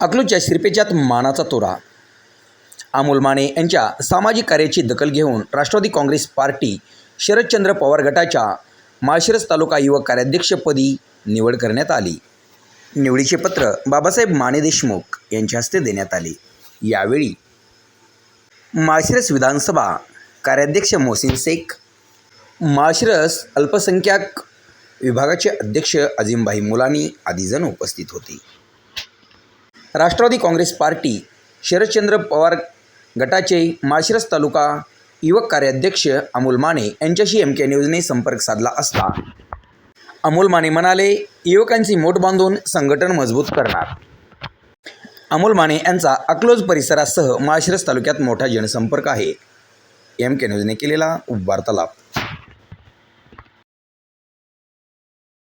अकलूजच्या शिरपेच्यात मानाचा तोरा. अमोल माने यांच्या सामाजिक कार्याची दखल घेऊन राष्ट्रवादी काँग्रेस पार्टी शरदचंद्र पवार गटाच्या माळशिरस तालुका युवक कार्याध्यक्षपदी निवड करण्यात आली. निवडीचे पत्र बाबासाहेब माने देशमुख यांच्या हस्ते देण्यात आले. यावेळी माळशिरस विधानसभा कार्याध्यक्ष मोहसिन शेख माळशिरस अल्पसंख्याक विभागाचे अध्यक्ष अजिमभाई मुलानी आदीजण उपस्थित होते. राष्ट्रवादी काँग्रेस पार्टी शरदचंद्र पवार गटाचे माळशिरस तालुका युवक कार्याध्यक्ष अमोल माने यांच्याशी एम के न्यूजने संपर्क साधला असता. अमोल माने म्हणाले युवकांची मोठ बांधून संघटन मजबूत करणार. अमोल माने यांचा अकलोज परिसरासह माळशिरस तालुक्यात मोठा जनसंपर्क आहे. एम के न्यूजने केलेला वार्तालाप.